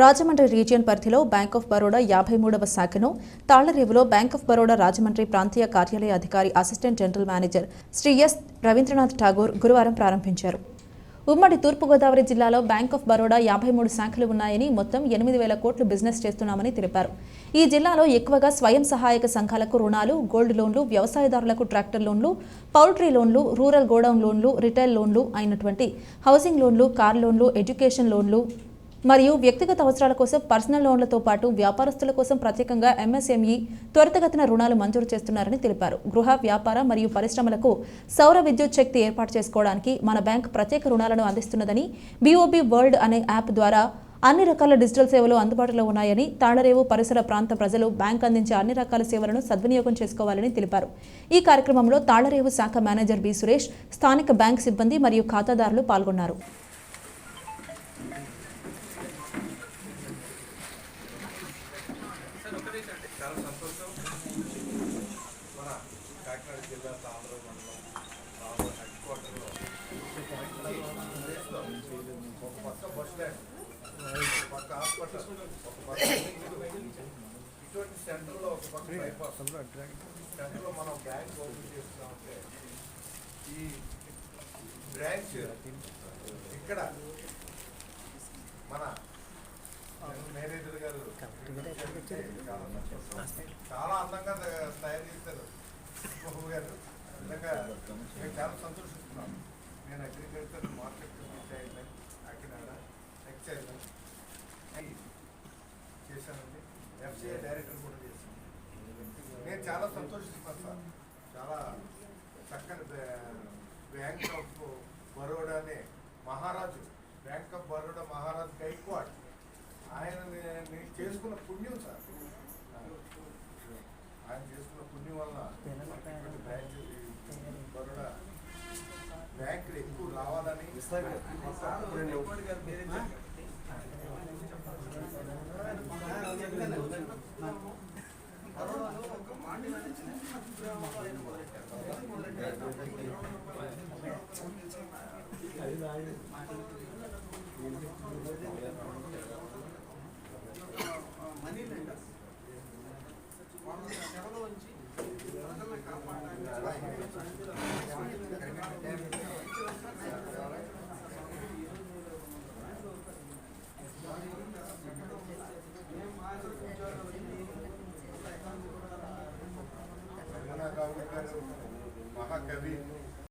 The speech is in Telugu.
రాజమండ్రి రీజియన్ పరిధిలో బ్యాంక్ ఆఫ్ బరోడా యాభై మూడవ శాఖను తాళ్ళరేవులో బ్యాంక్ ఆఫ్ బరోడా రాజమండ్రి ప్రాంతీయ కార్యాలయ అధికారి assistant general manager Shri S. Ravindranath Tagore గురువారం ప్రారంభించారు. ఉమ్మడి తూర్పుగోదావరి జిల్లాలో బ్యాంక్ ఆఫ్ బరోడా యాభై మూడు శాఖలు ఉన్నాయని మొత్తం ఎనిమిది వేల కోట్లు బిజినెస్ చేస్తున్నామని తెలిపారు. ఈ జిల్లాలో ఎక్కువగా స్వయం సహాయక సంఘాలకు రుణాలు గోల్డ్ లోన్లు వ్యవసాయదారులకు ట్రాక్టర్ లోన్లు పౌల్ట్రీ లోన్లు రూరల్ గోడౌన్ లోన్లు రిటైల్ లోన్లు అయినటువంటి హౌసింగ్ లోన్లు కార్ లోన్లు ఎడ్యుకేషన్ లోన్లు మరియు వ్యక్తిగత అవసరాల కోసం పర్సనల్ లోన్లతో పాటు వ్యాపారస్తుల కోసం ప్రత్యేకంగా ఎంఎస్ఎంఈ త్వరితగతిన రుణాలు మంజూరు చేస్తున్నారని తెలిపారు. గృహ వ్యాపార మరియు పరిశ్రమలకు సౌర విద్యుత్ శక్తి ఏర్పాటు చేసుకోవడానికి మన బ్యాంక్ ప్రత్యేక రుణాలను అందిస్తున్నదని బీఓబీ వరల్డ్ అనే యాప్ ద్వారా అన్ని రకాల డిజిటల్ సేవలు అందుబాటులో ఉన్నాయని తాళరేవు పరిసర ప్రాంత ప్రజలు బ్యాంక్ అందించే అన్ని రకాల సేవలను సద్వినియోగం చేసుకోవాలని తెలిపారు. ఈ కార్యక్రమంలో తాళరేవు శాఖ మేనేజర్ బి సురేష్ స్థానిక బ్యాంక్ సిబ్బంది మరియు ఖాతాదారులు పాల్గొన్నారు. మన కాకినాడ జిల్లా తామర మండలం తామర హెడ్ క్వార్టర్లో ఒక పక్క బస్ స్టాండ్ ఒక పక్క హాస్పిటల్ ఒక పక్క ఇటువంటి సెంటర్లో ఒక పక్క బైపాస్ సెంటర్లో మనం బ్యాంక్ ఓపెన్ చేస్తున్నామంటే ఈ బ్రాంచ్ ఇక్కడ మన చాలా చాలా అందంగా తయారు చేశారు బాబు గారు. నిజంగా చాలా సంతోషిస్తున్నాను. నేను agriculture market chairman Kakinada ex చేశానండి. ఎఫ్సిఐ డైరెక్టర్ కూడా చేశాను. నేను చాలా సంతోషిస్తున్నాను సార్. చాలా చక్కని బ్యాంక్ ఆఫ్ బరోడా అనే మహారాజు బ్యాంక్ ఆఫ్ బరోడా మహారాజు గైక్వాడ్ ఆయన నే- నేను చేసుకున్న పుణ్యం సార్. ఆయన చేసుకున్న పుణ్యం వల్ల బరోడా బ్యాంకులు ఎక్కువ రావాలని రమణ మహాకవి